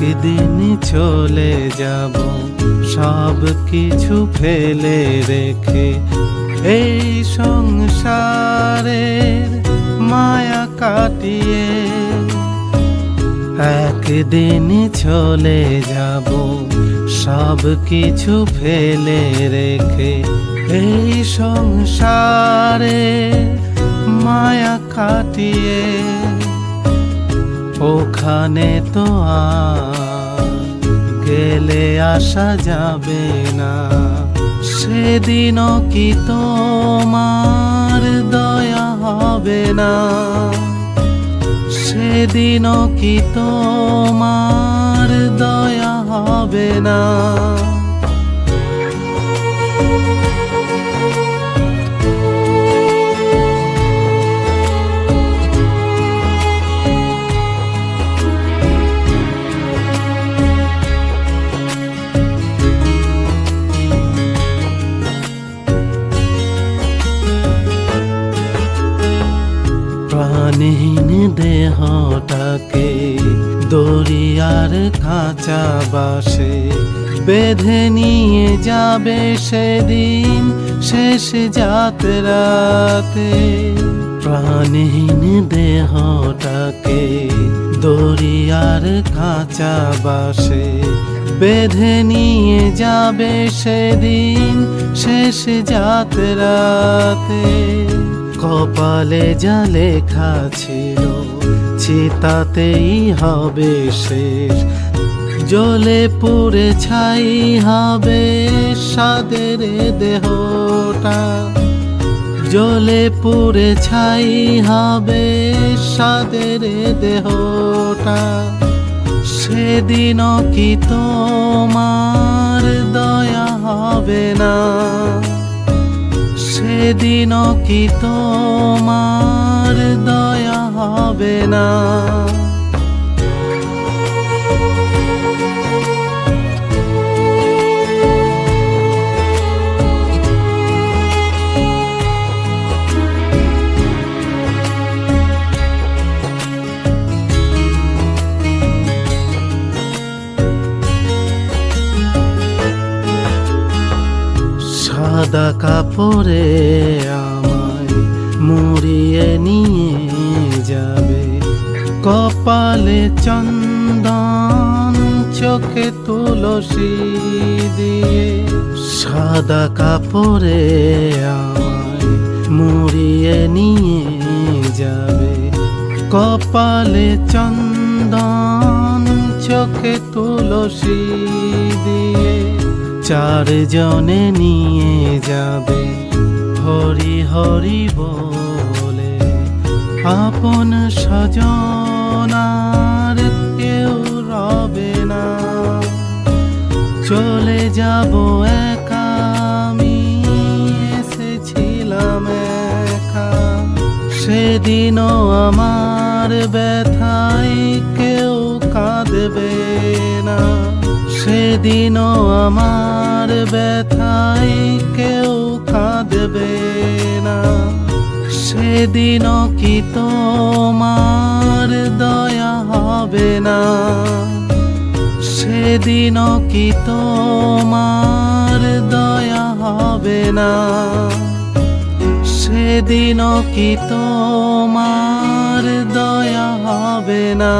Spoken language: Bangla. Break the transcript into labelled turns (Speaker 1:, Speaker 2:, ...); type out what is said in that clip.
Speaker 1: একদিন চলে যাব, সব কিছু ফেলে রেখে। এই সংসারের মায়া কাটিয়ে একদিন চলে যাব, সব কিছু ফেলে রেখে। এই সংসারে মায়া কাটিয়ে ওখানে তো আর গেলে আসা যাবে না। সেদিনও কি তোমার দয়া হবে না? সেদিনও কি তোমার দয়া হবে না? প্রাণহীন দেহটাকে দরিয়ার খাঁচা বাসে বেঁধে নিয়ে যাবে সেদিন শেষ যাত্রাতে। প্রাণহীন দেহটাকে দরিয়ার খাঁচা বাসে বেঁধে নিয়ে যাবে সেদিন শেষ যাত্রাতে। কপালে যা লেখা ছিল, চিতাতেই হবে শেষ। জলে পুড়ে ছাই হবে সাদের দেহটা। জলে পুড়ে ছাই হবে সাদের দেহটা। সেদিনও কি তোমার দয়া হবে না? সেদিনও কি তোমার দয়া হবে না? সাদা কাপড়ে আমায় মুড়িয়ে নিয়ে যাবে। কপালে চন্দন, চোখে তুলসী দিয়ে। সাদা কাপড়ে আমায় মুড়িয়ে নিয়ে যাবে। কপালে চন্দন, চোখে তুলসী দিয়ে। চারজনে নিয়ে যাবে। হরি হরি বলে আপন স্বজনার কেউ রবে না। চলে যাব একা এসেছিলাম একা। সেদিনও আমার সেদিনও আমার ব্যথায় কেউ কাঁদবে না। সেদিনও কি তোমার দয়া হবে না? সেদিনও কি তোমার দয়া হবে না? সেদিনও কি তোমার দয়া হবে না?